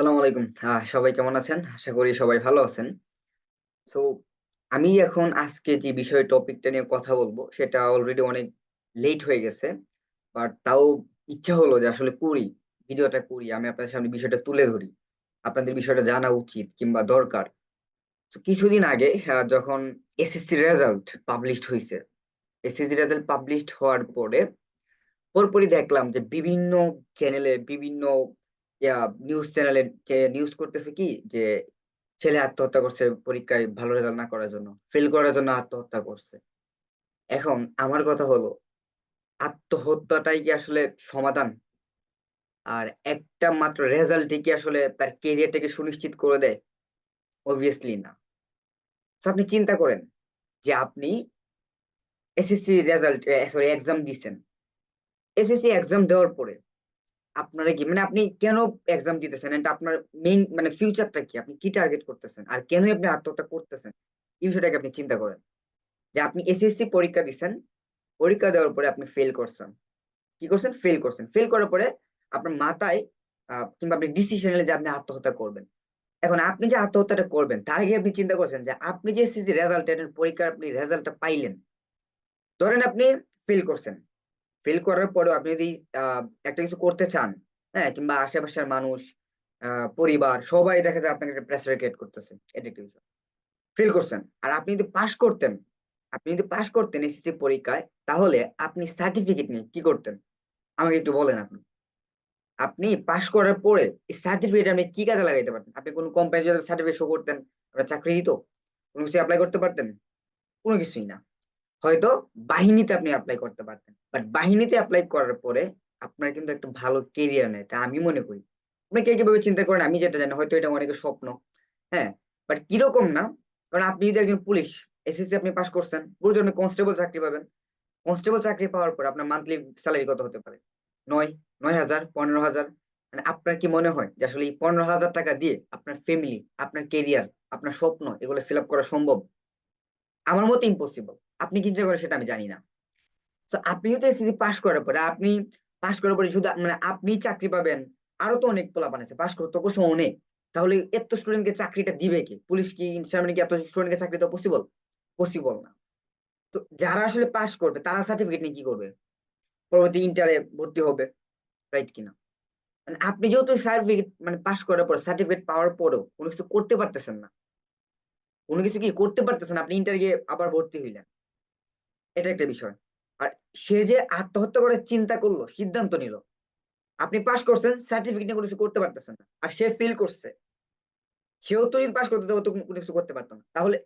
সালাম আলাইকুম। সবাই কেমন আছেন? আশা করি সবাই ভালো আছেন। সো আমি এখন আজকে যে বিষয় টপিকটা নিয়ে কথা বলব, সেটা অলরেডি অনেক লেট হয়ে গেছে বাট তাও ইচ্ছা হলো যে আসলে করি, ভিডিওটা করি, আমি আপনাদের সামনে বিষয়টা তুলে ধরি। আপনাদের বিষয়টা জানা উচিত কিংবা দরকার। তো কিছুদিন আগে যখন এসএসসি রেজাল্ট পাবলিশড হয়েছে এসএসসি রেজাল্ট পাবলিশড হওয়ার পরে পরপরই দেখলাম যে বিভিন্ন চ্যানেলে বিভিন্ন নিউজ চ্যানেলে নিউজ করতেছে কি? যে ছেলে আত্মহত্যা করছে পরীক্ষায় ভালো রেজাল্ট না করার জন্য ফেল করার জন্য আত্মহত্যা করছে। এখন আমার কথা হলো, আত্মহত্যাটাই কি আসলে সমাধান? আর একটা মাত্র রেজাল্টই কি আসলে তার কেরিয়ারটাকে সুনিশ্চিত করে দেয়? অবভিয়াসলি না। আপনি চিন্তা করেন যে আপনি এসএসসি রেজাল্ট সরি এক্সাম দিচ্ছেন এসএসসি এক্সাম দেওয়ার পরে আপনারা কি মানে আপনি কেন এক্সাম দিতেছেন? এটা আপনার মেইন মানে ফিউচারটা কি? আপনি কি টার্গেট করতেছেন? আর কেনই আপনি আত্মহত্যা করতেছেন? এই বিষয়টাকে আপনি চিন্তা করেন। যে আপনি এসএসসি পরীক্ষা দিচ্ছেন পরীক্ষা দেওয়ার পরে আপনি ফেল করছেন। কি করছেন? ফেল করছেন। ফেল করার পরে আপনার মাথায় কিংবা আপনি ডিসিশন যে আপনি আত্মহত্যা করবেন। এখন আপনি যে আত্মহত্যাটা করবেন, তার আগে আপনি চিন্তা করছেন যে আপনি যে এসএসসি রেজাল্ট পরীক্ষার আপনি রেজাল্টটা পাইলেন, ধরেন আপনি ফেল করছেন। ফেল করার পরেও আপনি যদি একটা কিছু করতে চান হ্যাঁ কিংবা আশেপাশের মানুষ পরিবার, সবাই দেখা যায় আপনাকে একটা প্রেসার ক্রিয়েট করতেছে এটা একটা ফেল করছেন, আর আপনি যদি পাশ করতেন, আপনি যদি পাশ করতেন এসএসসি পরীক্ষায়, তাহলে আপনি সার্টিফিকেট নিয়ে কি করতেন? আমাকে একটু বলেন আপনি। আপনি পাশ করার পরে এই সার্টিফিকেট আপনি কি কাজে লাগাইতে পারতেন? আপনি কোনো কোম্পানি যদি সার্টিফিকেট শো করতেন? আপনার চাকরি দিত কোনো কিছু অ্যাপ্লাই করতে পারতেন? কোনো কিছুই না। হয়তো বাহিনীতে আপনি অ্যাপ্লাই করতে পারতেন। বাট বাহিনীতে অ্যাপ্লাই করার পরে আপনার কিন্তু একটা ভালো কেরিয়ার নেই এটা আমি মনে করি। আপনি কে কীভাবে চিন্তা করেন, আমি যেটা জানি, হয়তো এটা অনেকের স্বপ্ন হ্যাঁ? বাট কীরকম না, কারণ আপনি যদি একজন পুলিশ এসএসসি আপনি পাস করছেন পুরো আপনি কনস্টেবল চাকরি পাবেন। কনস্টেবল চাকরি পাওয়ার পর আপনার মান্থলি স্যালারি কত হতে পারে? নয় নয় হাজার, পনেরো হাজার। মানে আপনার কি মনে হয় যে আসলে এই পনেরো হাজার টাকা দিয়ে আপনার ফ্যামিলি আপনার কেরিয়ার আপনার স্বপ্ন, এগুলো ফিল আপ করা সম্ভব? আমার মতে ইম্পসিবল আপনি কি করেন সেটা আমি জানি না। তো আপনি যদি এসএসসি পাস করার পরে, আপনি পাস করার পরে শুধু মানে আপনি চাকরি পাবেন, আরও তো অনেক পোলাপান আছে পাস করতে করছে অনেক। তাহলে এত স্টুডেন্টকে চাকরিটা দিবে কি? পুলিশ কি সামনে কি এত স্টুডেন্টকে চাকরি দেওয়া পসিবল পসিবল না। তো যারা আসলে পাস করবে, তারা সার্টিফিকেট নিয়ে কি করবে? পরবর্তী ইন্টারে ভর্তি হবে রাইট কিনা? মানে আপনি যেহেতু সার্টিফিকেট মানে পাস করার পর সার্টিফিকেট পাওয়ার পরেও কোনো কিছু করতে পারতেছেন না। কোনো কিছু কি করতে পারতেছেন আপনি ইন্টার গিয়ে আবার ভর্তি হইলেন। এটা একটা বিষয়। আর সে যে আত্মহত্যা করার চিন্তা করল, সিদ্ধান্ত নিল, আপনি পাস করছেন সার্টিফিকেট নিয়ে কোনো কিছু করতে পারতেছেন না, আর সে ফেল করছে, সেও তো যদি পাস করতে তো কোনো কিছু করতে পারতো না। তাহলে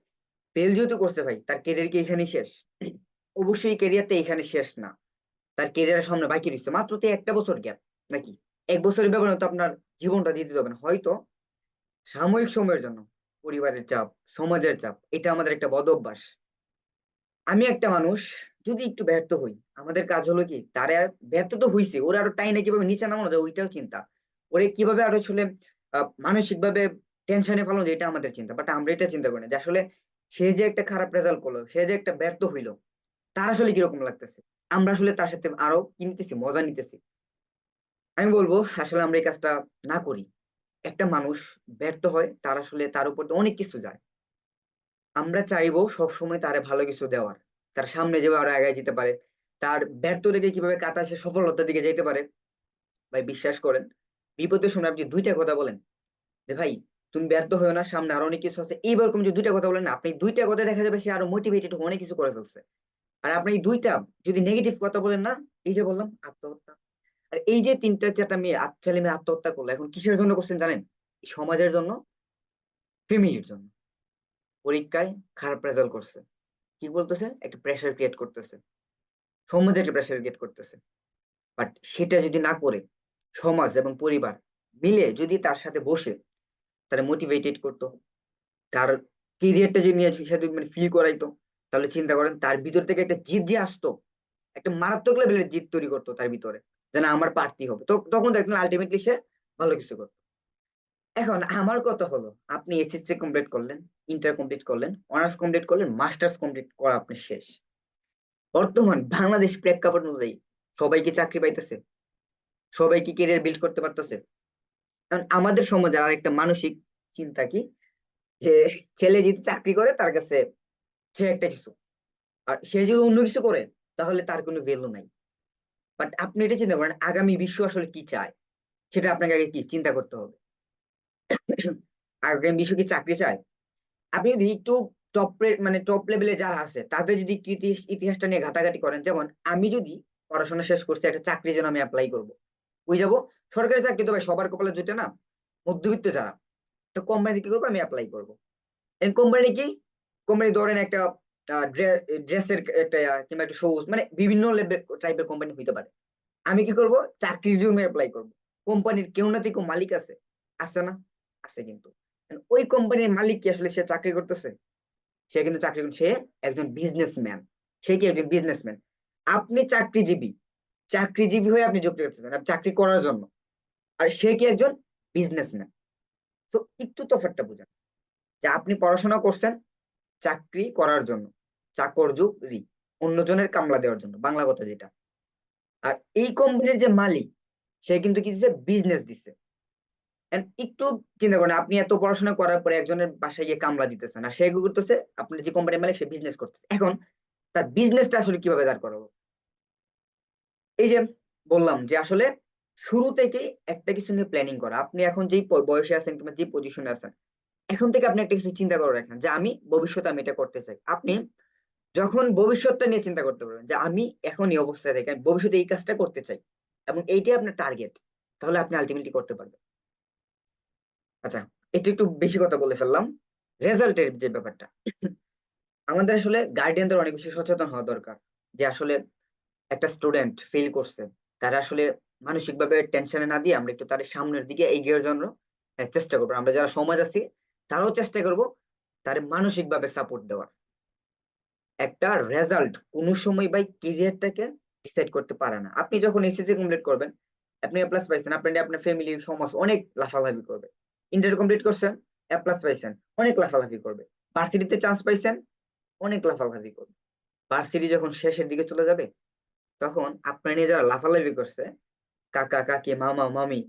ফেল যেহেতু করছে ভাই, তার কেরিয়ার কি এখানেই শেষ? অবশ্যই কেরিয়ারটা এখানে শেষ না। তার কেরিয়ারের সামনে বাকি রয়েছে, মাত্র তো একটা বছর গ্যাপ নাকি? এক বছরের ব্যবধানে তো আপনার জীবনটা দিয়ে দিতে হবে না। হয়তো সাময়িক সময়ের জন্য পরিবারের চাপ, সমাজের চাপ, এটা আমাদের একটা বদ অভ্যাস। আমি একটা মানুষ, যদি একটু ব্যর্থ হই, আমাদের কাজ হলো কি, তারা আর ব্যর্থ তো হইছে, ওরা আরও টাইনে কীভাবে নিচে নামানো যায়, ওইটাও চিন্তা। ওরে কীভাবে আরও আসলে মানসিক ভাবে টেনশনে ফেলানো যায়, এটা আমাদের চিন্তা বাট আমরা এটা চিন্তা করি না যে আসলে সে যে একটা খারাপ রেজাল্ট করল, সে যে একটা ব্যর্থ হইল, তার আসলে কীরকম লাগতেছে? আমরা আসলে তার সাথে আরও কিনতেছি, মজা নিতেছি। আমি বলব, আসলে আমরা এই কাজটা না করি। একটা মানুষ ব্যর্থ হয়, তার আসলে তার উপর তো অনেক কিছু যায়। আমরা চাইব সবসময় তারে ভালো কিছু দেওয়ার। তার সামনে যেভাবে আরও আগায় যেতে পারে, তার ব্যর্থ থেকে কীভাবে কাটা সে সফলতার দিকে যেতে পারে। ভাই, বিশ্বাস করেন, বিপদের সময় আপনি দুইটা কথা বলেন, যে ভাই, তুমি ব্যর্থ হয়েও না, সামনে আরও অনেক কিছু আছে। এইরকম যে দুইটা কথা বলেন, আপনি দুইটা কথা দেখা যাবে সে আরও মোটিভেটেড অনেক কিছু করে ফেলছে। আর আপনি দুইটা যদি নেগেটিভ কথা বলেন না, এই যে বললাম, আত্মহত্যা। আর এই যে তিনটা চারটা মেয়ে আট ছেলে মেয়ে আত্মহত্যা করল, এখন কিসের জন্য করছেন জানেন? সমাজের জন্য ফ্যামিলির জন্য। পরীক্ষায় খারাপ রেজাল্ট করছে। কি বলতেছে? একটা প্রেসার ক্রিয়েট করতেছে। সমাজে একটা প্রেসার ক্রিয়েট করতেছে। বাট সেটা যদি না করে সমাজ এবং পরিবার মিলে যদি তার সাথে বসে তারা মোটিভেটেড করতো, তার কেরিয়ারটা যে নিয়ে সাথে মানে ফিল করাইতো, তাহলে চিন্তা করেন তার ভিতর থেকে একটা জিদ যে আসতো, একটা মারাত্মক লেভেলের জিদ তৈরি করতো তার ভিতরে যে না আমার পারতেই হবে। তো তখন দেখলেন আলটিমেটলি সে ভালো কিছু করতো। এখন আমার কথা হলো? আপনি এসএসসি কমপ্লিট করলেন ইন্টার কমপ্লিট করলেন অনার্স কমপ্লিট করলেন মাস্টার্স কমপ্লিট করা আপনি শেষ। বর্তমান বাংলাদেশ প্রেক্ষাপট অনুযায়ী সবাই কি চাকরি পাইতেছে? সবাই কি কেরিয়ার বিল্ড করতে পারতেছে? কারণ আমাদের সমাজের আরেকটা মানসিক চিন্তা কি? যে ছেলে যদি চাকরি করে, তার কাছে সে একটা কিছু। আর সে যদি অন্য কিছু করে, তাহলে তার কোনো ভ্যালু নাই। বাট আপনি এটা চিন্তা করেন, আগামী বিশ্ব আসলে কি চায়? সেটা আপনাকে আগে কি চিন্তা করতে হবে? আগামী বিশ্ব কি চাকরি চায়। আপনি যদি একটু টপ মানে টপ লেভেলে যারা আছে, তাদের যদি ইতিহাসটা নিয়ে ঘাটাঘাটি করেন, যেমন আমি যদি পড়াশোনা শেষ করছি, একটা চাকরি যেন আমি অ্যাপ্লাই করব। বুঝে যাব? সরকারি চাকরি তো ভাই সবার কপালে জুটে না। মধ্যবিত্ত যারা একটা কোম্পানি কি করব? আমি অ্যাপ্লাই করব। কোম্পানি কি? কোম্পানি ধরেন একটা ড্রেসের একটা, কিংবা একটা সবুজ মানে বিভিন্ন লেভেল টাইপের কোম্পানি হইতে পারে। আমি কি করব? চাকরির জন্য অ্যাপ্লাই করব। কোম্পানির কেউ না কেউ মালিক আছে আছে না। আছে কিন্তু। ওই কোম্পানির মালিক কি আসলে সে চাকরি করতেছে? সে কিন্তু চাকরি সে একজন বিজনেসম্যান সে কি একজন বিজনেসম্যান আপনি চাকরিজীবী। চাকরিজীবী হয়ে আপনি যোগ করতেছেন চাকরি করার জন্য। আর সে কি একজন বিজনেসম্যান তো একটু তফাৎটা বুঝেন। যে আপনি পড়াশোনা করছেন চাকরি করার জন্য চাকরজুরি অন্যজনের কামলা দেওয়ার জন্য, বাংলা কথা যেটা। আর এই কোম্পানির যে মালিক, সে কিন্তু কি দিচ্ছে বিজনেস দিচ্ছে একটু চিন্তা করেন, আপনি এত পড়াশোনা করার পরে একজনের বাসায় গিয়ে কামলা দিতেছেন। আর সে করতেছে? আপনার যে কোম্পানির মালিক, সে বিজনেস করতেছে। এখন তার বিজনেসটা আসলে কীভাবে দাঁড় করাবো? এই যে বললাম যে আসলে শুরু থেকে একটা কিছু নিয়ে প্ল্যানিং করা। আপনি এখন যেই বয়সে আছেন কিংবা যে পজিশনে আছেন, এখন থেকে আপনি একটা কিছু চিন্তা করে রাখেন যে আমি ভবিষ্যতে আমি এটা করতে চাই। আপনি যখন ভবিষ্যৎটা নিয়ে চিন্তা করতে পারবেন যে আমি এখন এই অবস্থায় থেকে ভবিষ্যতে এই কাজটা করতে চাই এবং এইটাই আপনার টার্গেট তাহলে আপনি আলটিমেটলি করতে পারবেন। আচ্ছা এটা একটু বেশি কথা বলে ফেললাম। রেজাল্টের যে ব্যাপারটা, আমাদের আসলে গার্ডিয়ানদের অনেক বেশি সচেতন হওয়া দরকার যে আসলে একটা স্টুডেন্ট ফেল করছে, তারা আসলে মানসিকভাবে টেনশনে না দিয়ে আমরা একটু তাদের সামনের দিকে এগিয়ে জন্য চেষ্টা করব। আমরা যারা সমাজ আছি, তারাও চেষ্টা করব তার মানসিকভাবে সাপোর্ট দেওয়ার। একটা রেজাল্ট কোনো সময় বাই ক্যারিয়ারটাকে ডিসাইড করতে পারে না। আপনি যখন এসএসসি কমপ্লিট করবেন, আপনি প্লাস পাইছেন, আপনার আপনার ফ্যামিলি সমাজ অনেক লাফালাফি করবে। ইন্টার কমপ্লিট করছেন এ প্লাস পাইছেন, অনেক লাফালাফি করবে। ভার্সিটিতে চান্স পাইছেন, অনেক লাফালাফি করবে। ভার্সিটি যখন শেষের দিকে চলে যাবে, তখন আপনার নিয়ে যারা লাফালাফি করছে, কাকা, কাকি, মামা, মামি,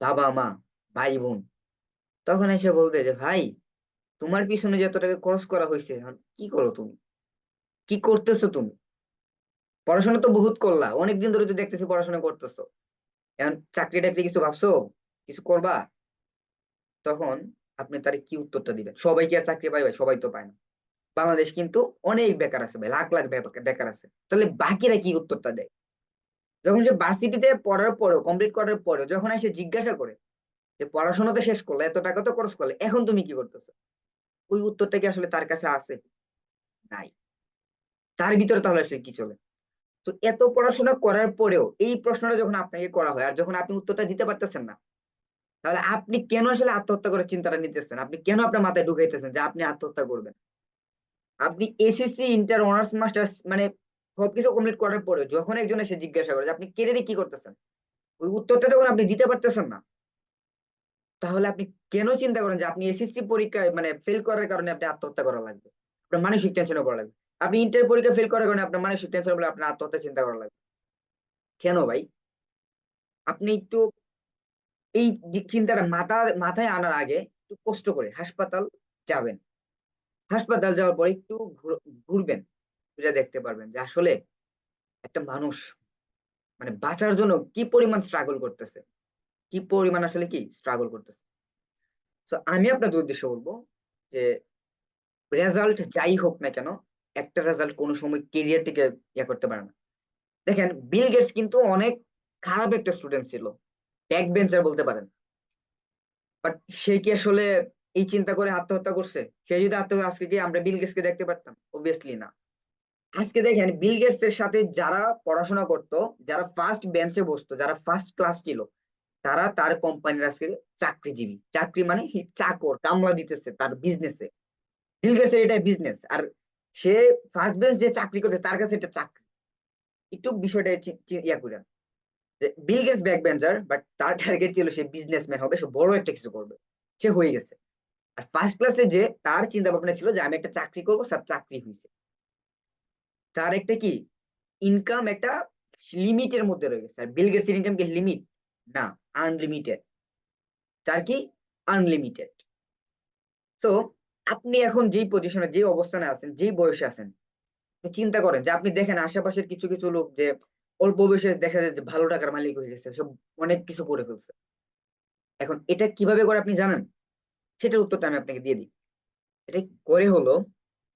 বাবা, মা, ভাই, বোন, তখন এসে বলবে যে, ভাই, তোমার পিছনে যে এত টাকা খরচ করা হয়েছে এখন কি করো তুমি? কি করতেছো তুমি? পড়াশোনা তো বহুত করলা, অনেকদিন ধরে তো দেখতেছি পড়াশোনা করতেছো। এখন চাকরি টাকরি কিছু ভাবছ? কিছু করবা? তখন আপনি তার কি উত্তরটা দিবেন? সবাই কি আর চাকরি পায় ভাই? সবাই তো পায় না। বাংলাদেশ কিন্তু অনেক বেকার আছে ভাই, লাখ লাখ বেকার- আছে। তাহলে বাকিরা কি উত্তরটা দেয়? যখন সে ভার্সিটিতে পড়ার পরেও কমপ্লিট করার পরেও, যখন এসে জিজ্ঞাসা করে যে পড়াশোনা তো শেষ করলে, এত টাকা তো খরচ করলে, এখন তুমি কি করতেছো? ওই উত্তরটা কি আসলে তার কাছে আছে? নাই। তার ভিতরে তাহলে আসলে কি চলে? তো এত পড়াশোনা করার পরেও এই প্রশ্নটা যখন আপনাকে করা হয়, আর যখন আপনি উত্তরটা দিতে পারতেছেন না তাহলে আপনি কেন আসলে আত্মহত্যা করার চিন্তাটা নিতেছেন? আপনি কেন আপনার মাথায় ঢুকাইতেছেন যে আপনি আত্মহত্যা করবেন? আপনি এসএসসি ইন্টার অনার্স মাস্টার্স মানে সবকিছু কমপ্লিট করার পরে যখন একজন এসে জিজ্ঞাসা করে যে আপনি কেরিয়ারে কি করতেছেন? ওই উত্তরটা যখন আপনি দিতে পারতেছেন না। তাহলে আপনি কেন চিন্তা করেন যে আপনি এসএসসি পরীক্ষায় মানে ফেল করার কারণে আপনি আত্মহত্যা করা লাগবে? আপনার মানসিক টেনশনও করা লাগবে। আপনি ইন্টার পরীক্ষা ফেল করার কারণে আপনার মানসিক টেনশন বলে আপনার আত্মহত্যা চিন্তা করা লাগবে। কেন ভাই? আপনি একটু এই চিন্তাটা মাথা, মাথায় আনার আগে একটু কষ্ট করে হাসপাতাল যাবেন। হাসপাতাল যাওয়ার পরে একটু ঘুরবেন। ঘুরে দেখতে পারবেন যে আসলে একটা মানুষ মানে বাঁচার জন্য কি পরিমাণ স্ট্রাগল করতেছে। কি পরিমাণ আসলে কি স্ট্রাগল করতেছে। তো আমি আপনাদের উদ্দেশ্যে বলব যে রেজাল্ট যাই হোক না কেন, একটা রেজাল্ট কোনো সময় কেরিয়ারটিকে ইয়ে করতে পারে না। দেখেন বিল গেটস কিন্তু অনেক খারাপ একটা স্টুডেন্ট ছিল। ব্যাক বেঞ্চার বলতে পারেন। বাট সে কি আসলে এই চিন্তা করে আত্মহত্যা করছে? সে যদি আত্মহত্যা আজকে কি আমরা বিল গেটস কে দেখতে পারতাম অবভিয়াসলি না। আজকে দেখেন বিল গেটস এর সাথে যারা পড়াশোনা করতো, যারা ফার্স্ট বেঞ্চে বসতো, যারা ফার্স্ট ক্লাস ছিল, তারা তার কোম্পানির আজকে চাকরিজীবী। চাকরি মানে চাকর, কামলা দিতেছে তার বিজনেসে বিল গেটস এর এটা বিজনেস আর সে ফার্স্ট বেঞ্চ যে চাকরি করতে তার কাছে এটা চাকরি। একটু বিষয়টা ইয়া করেন। বিল গেটস বাট তার টার্গেট ছিল সে বিজনেসম্যান হবে, সে বড় একটা কিছু করবে। সে হয়ে গেছে। আর ফার্স্ট ক্লাসে যে তার চিন্তা ভাবনা ছিল যে, আমি একটা চাকরি করব তার চাকরি হয়েছে। তার একটা কি? ইনকাম একটা লিমিটের মধ্যে রয়ে গেছে। আর বিল গেটস ইনকাম কি? লিমিট না আনলিমিটেড যার কি? আনলিমিটেড সো আপনি এখন যেই পজিশনে যে অবস্থানে আছেন, যেই বয়সে আছেন চিন্তা করেন যে, আপনি দেখেন আশেপাশের কিছু কিছু লোক যে অল্প বয়সে দেখা যায় যে ভালো টাকার মালিক হয়ে গেছে সব অনেক কিছু করে ফেলছে। এখন এটা কীভাবে করে আপনি জানেন? সেটার উত্তরটা আমি আপনাকে দিয়ে দিই। এটা করে হলো,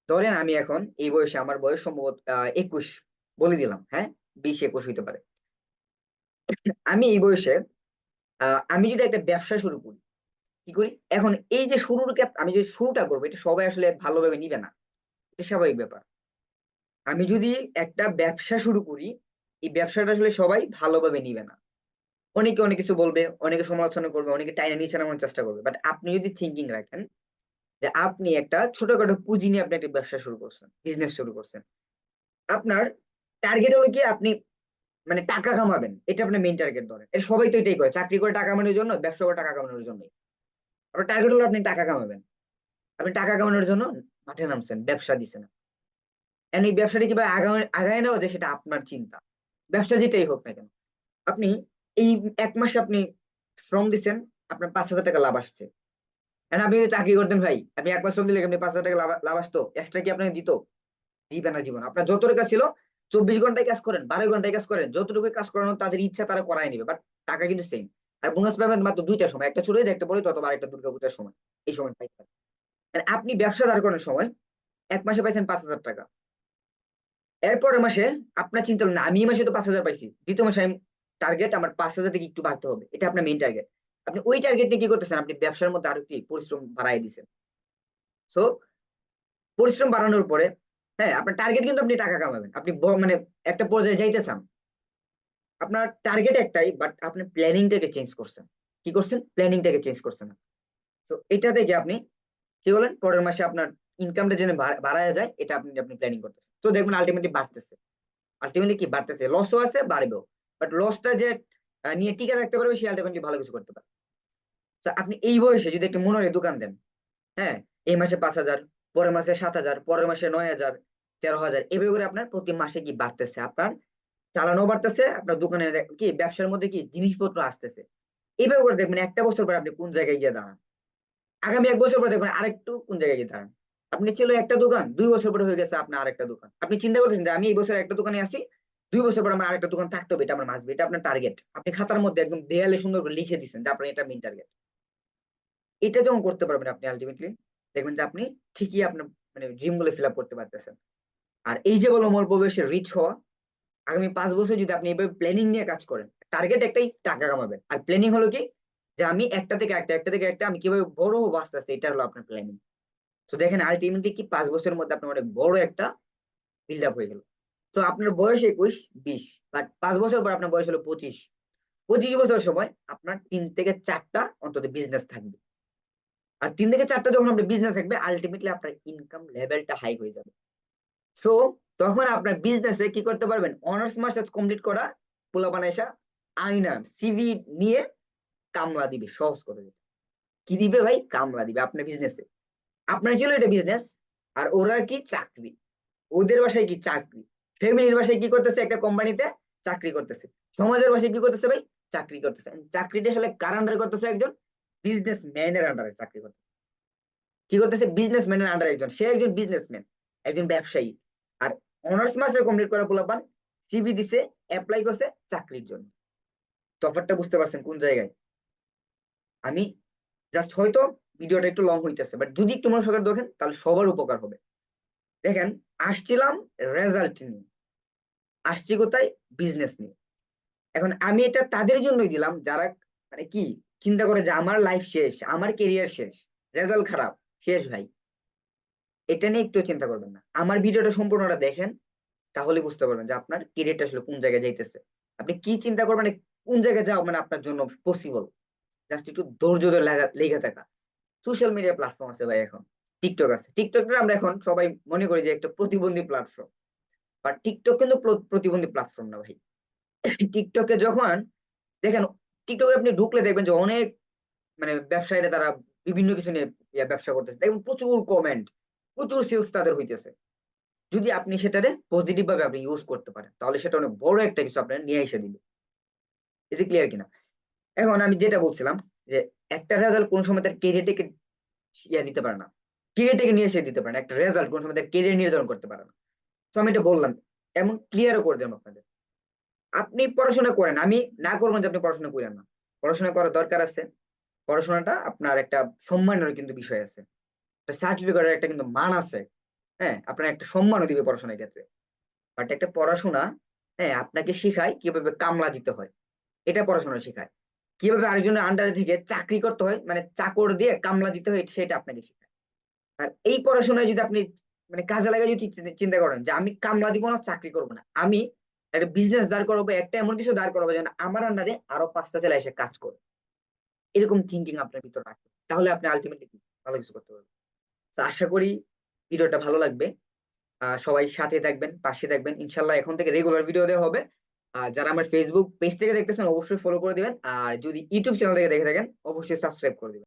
ধরেন আমি এখন এই বয়সে আমার বয়স সম্ভবত একুশ বলে দিলাম হ্যাঁ? বিশ, একুশ হইতে পারে। আমি এই বয়সে আমি যদি একটা ব্যবসা শুরু করি, কি করি? এখন এই যে শুরুর ক্ষেত- আমি যে শুরুটা করব, এটা সবাই আসলে ভালোভাবে নিবে না। এটা স্বাভাবিক ব্যাপার। আমি যদি একটা ব্যবসা শুরু করি এই ব্যবসাটা আসলে সবাই ভালোভাবে নিবে না। অনেকে অনেক কিছু বলবে, অনেকে সমালোচনা করবে, অনেকে টাইনা নিচে নামানোর চেষ্টা করবে। বাট আপনি যদি থিঙ্কিং রাখেন যে আপনি একটা ছোটখাটো পুঁজি নিয়ে আপনি একটা ব্যবসা শুরু করছেন বিজনেস শুরু করছেন, আপনার টার্গেট হলো কি আপনি মানে টাকা কামাবেন। এটা আপনার মেইন টার্গেট ধরেন। এটা সবাই তো এটাই করে, চাকরি করে টাকা কামানোর জন্য, ব্যবসা করে টাকা কামানোর জন্যই। আপনার টার্গেট হলো আপনি টাকা কামাবেন। আপনি টাকা কামানোর জন্য মাঠে নামছেন, ব্যবসা and এই ব্যবসাটা কীভাবে আগায় আগায় নেওয়া যায় সেটা আপনার চিন্তা। ব্যবসা যেটাই হোক না কেন, আপনি এই এক মাসে আপনি শ্রম দিচ্ছেন, আপনার পাঁচ হাজার টাকা লাভ আসছে। আপনি যদি চাকরি করতেন ভাই আপনি এক মাস শ্রম দিলে আপনি পাঁচ হাজার টাকা লাভ আসতো? এক্সট্রা কি আপনাকে দিত? দিবে না জীবন। আপনার যত টাকা ছিল, চব্বিশ ঘন্টায় কাজ করেন, বারো ঘন্টায় কাজ করেন, যতটুকু কাজ করানো তাদের ইচ্ছা তারা করাই নিবে বাট টাকা কিন্তু সেম আর বোনাস পাবেন মাত্র দুইটা সময়, একটা ছোট একটা বড় অথবা আরেকটা দুর্গা পূজার সময়, এই সময় পাইতে আপনি ব্যবসা দাঁড় করানোর সময়, এক মাসে পাইছেন পাঁচ হাজার টাকা। এরপরের মাসে আপনার চিন্তা না আমি এই মাসে তো পাঁচ হাজার পাইছি, দ্বিতীয় মাসে আমি টার্গেট আমার পাঁচ হাজার থেকে একটু বাড়তে হবে, এটা আপনার মেইন টার্গেট আপনি ওই টার্গেট নিয়ে কি করতেছেন? আপনি ব্যবসার মধ্যে আরও কি পরিশ্রম বাড়াই দিচ্ছেন সো পরিশ্রম বাড়ানোর পরে হ্যাঁ আপনার টার্গেট কিন্তু আপনি টাকা কামাবেন। আপনি মানে একটা পর্যায়ে যাইতে চান, আপনার টার্গেট একটাই বাট আপনি প্ল্যানিংটাকে চেঞ্জ করছেন। কি করছেন? প্ল্যানিংটাকে চেঞ্জ করছেন। তো এটা থেকে আপনি কি বলেন পরের মাসে আপনার ইনকামটা যেন বাড়ায় যায়, এটা আপনি আপনি প্ল্যানিং করতেছেন। তো দেখবেন আলটিমেটলি বাড়তেছে। আলটিমেটলি কি? বাড়তেছে। লসও আছে, বাড়বেও। বাট লসটা যে নিয়ে টিকে রাখতে পারবে, সে আলটিমেটলি ভালো কিছু করতে পারবে। আপনি এই বয়সে যদি একটা মনোরে দোকান দেন হ্যাঁ? এই মাসে পাঁচ হাজার, পরের মাসে সাত হাজার, পরের মাসে নয় হাজার, তেরো হাজার, এভাবে করে আপনার প্রতি মাসে কি বাড়তেছে? আপনার চালানো বাড়তেছে, আপনার দোকানে কি, ব্যবসার মধ্যে কি জিনিসপত্র আসতেছে? এইভাবে করে দেখবেন একটা বছর পরে আপনি কোন জায়গায় গিয়ে দাঁড়ান। আগামী এক বছর পর দেখবেন আরেকটু কোন জায়গায় গিয়ে দাঁড়ান। আপনি ছিল একটা দোকান, দুই বছর পরে হয়ে গেছে আপনার আরেকটা দোকান। আপনি চিন্তা করতেছেন যে আমি এই বছর একটা দোকানে আসি দুই বছর পর আমার আরেকটা দোকান থাকতে হবে, এটা আমার মাসবে এটা আপনার টার্গেট আপনি খাতার মধ্যে একদম দেয়ালে সুন্দর করে লিখে দিচ্ছেন যে আপনার এটা মেইন টার্গেট এটা যখন করতে পারবেন আপনি আলটিমেটলি দেখবেন যে আপনি ঠিকই আপনার মানে ড্রিমগুলো ফিল আপ করতে পারতেছেন। আর এই যে বললাম অল্প বয়সে রিচ হওয়া, আগামী পাঁচ বছর যদি আপনি এভাবে প্ল্যানিং নিয়ে কাজ করেন টার্গেট একটাই টাকা কামাবেন। আর প্ল্যানিং হলো কি? যে আমি একটা থেকে একটা একটা থেকে একটা, আমি কীভাবে বড় হব আস্তে আস্তে, এটা হলো আপনার প্ল্যানিং তো দেখেন আলটিমেটলি কি পাঁচ বছরের মধ্যে আপনার অনেক বড় একটা বিল্ড আপ হয়ে গেল। তো আপনার বয়স একুশ, বিশ বাট পাঁচ বছর পর আপনার বয়স হলো পঁচিশ। পঁচিশ বছর সময় আপনার তিন থেকে চারটা অন্তত বিজনেস থাকবে। আর তিন থেকে চারটা যখন আপনার বিজনেস থাকবে আলটিমেটলি আপনার ইনকাম লেভেলটা হাই হয়ে যাবে। সো তখন আপনার বিজনেসে কি করতে পারবেন? অনার্স মাস্টার্স কমপ্লিট করা, পোলা বানাইসা আইনার সিভি নিয়ে কামলা দিবে, সহজ করে দিবে কি দিবে ভাই? কামলা দিবে আপনার বিজনেসে আপনার ছিল এটা বিজনেস আর ওরা কি চাকরি? ওদের বাসায় কি চাকরি? ফ্যামিলির বাসায় কি করতেছে একটা কোম্পানিতে চাকরি করতেছে। সমাজের বাসায় কি করতেছে ভাই? চাকরি করতেছে। চাকরিটা আসলে কার আন্ডারে করতেছে একজন? বিজনেস ম্যানের আন্ডারে চাকরি করতেছে। কি করতেছে? বিজনেস ম্যানের আন্ডারে একজন। সে একজন বিজনেসম্যান একজন ব্যবসায়ী। আর অনার্স মাসে কমপ্লিট করা পোলাপান সিভি দিছে অ্যাপ্লাই করছে চাকরির জন্য। তফাৎটা বুঝতে পারছেন কোন জায়গায়? আমি জাস্ট হয়তো ভিডিওটা একটু লং হইতেছে বাট যদি একটু মনোসহকারে দেখেন, তাহলে সবার উপকার হবে। দেখেন, আসছিলাম রেজাল্ট নিয়ে। আসছি কোথায়? বিজনেস নিয়ে। এখন আমি এটা তাদের জন্যই দিলাম, যারা মানে কি, চিন্তা করে যে আমার লাইফ শেষ, আমার কেরিয়ার শেষ রেজাল্ট খারাপ, শেষ ভাই। এটা নিয়ে একটু চিন্তা করবেন না। আমার ভিডিওটা সম্পূর্ণটা দেখেন, তাহলে বুঝতে পারবেন যে আপনার কেরিয়ারটা আসলে কোন জায়গায় যাইতেছে। আপনি কি চিন্তা করবেন, কোন জায়গায় যাও মানে আপনার জন্য পসিবল জাস্ট একটু ধৈর্য ধরে লাগা লেগে থাকা। সোশ্যাল মিডিয়া প্ল্যাটফর্ম আছে ভাই এখন টিকটক আছে। টিকটকটা আমরা এখন সবাই মনে করি যে একটা প্রতিবন্ধী প্ল্যাটফর্ম বাট টিকটক কিন্তু প্রতিবন্ধী প্ল্যাটফর্ম না ভাই। টিকটকে যখন, দেখেন টিকটকে আপনি ঢুকলে দেখবেন যে অনেক মানে ব্যবসায়ীরা তারা বিভিন্ন কিছু নিয়ে ব্যবসা করতেছে। দেখবেন প্রচুর কমেন্ট প্রচুর সেলস তাদের হইতেছে। যদি আপনি সেটারে পজিটিভ ভাবে আপনি ইউজ করতে পারেন, তাহলে সেটা অনেক বড় একটা কিছু আপনার নিয়ে এসে দিবে। এই যে ক্লিয়ার কিনা? এখন আমি যেটা বলছিলাম যে একটা রেজাল্ট কোন সময় তার কেরিয়ারটাকে ইয়া দিতে পারে না। কেরিয়ারটাকে নিয়ে এসে দিতে পারে না। একটা রেজাল্ট কোন সময় তার কেরিয়ার নির্ধারণ করতে পারে না। তো আমি এটা বললাম। এমন ক্লিয়ারও করে দিলাম আপনাদের। আপনি পড়াশোনা করেন। আমি না করব যে আপনি পড়াশোনা করেন না। পড়াশোনা করার দরকার আছে। পড়াশোনাটা আপনার একটা সম্মানের কিন্তু বিষয় আছে। একটা সার্টিফিকেটের একটা কিন্তু মান আছে। হ্যাঁ আপনার একটা সম্মানও দিবে পড়াশোনার ক্ষেত্রে। বাট একটা পড়াশোনা হ্যাঁ আপনাকে শেখায় কীভাবে কামলা দিতে হয়। এটা পড়াশোনা শেখায়। কীভাবে আরেকজনের আন্ডারে থেকে চাকরি করতে হয় মানে চাকর দিয়ে কামলা দিতে হয়, সেটা আপনাকে শেখায় আর এই পড়াশোনায় যদি আপনি মানে কাজে লাগায় যদি চিন্তা করেন যে আমি কামলা দিব না, চাকরি করব না, আমি একটা বিজনেস দাঁড় করাবো, একটা এমন কিছু দাঁড় করাবো যেন আমার আন্ডারে আরও পাঁচটা ছেলে এসে কাজ করে। এরকম থিঙ্কিং আপনার ভিতরে রাখবেন তাহলে আপনি আলটিমেটলি ভালো কিছু করতে পারবেন। তো আশা করি ভিডিওটা ভালো লাগবে। সবাই সাথে থাকবেন, পাশে থাকবেন। ইনশাল্লাহ এখন থেকে রেগুলার ভিডিও দেওয়া হবে। আর যারা আমার ফেসবুক পেজ থেকে দেখতেছেন, অবশ্যই ফলো করে দিবেন। আর যদি ইউটিউব চ্যানেল থেকে দেখে থাকেন, অবশ্যই সাবস্ক্রাইব করে দিবেন।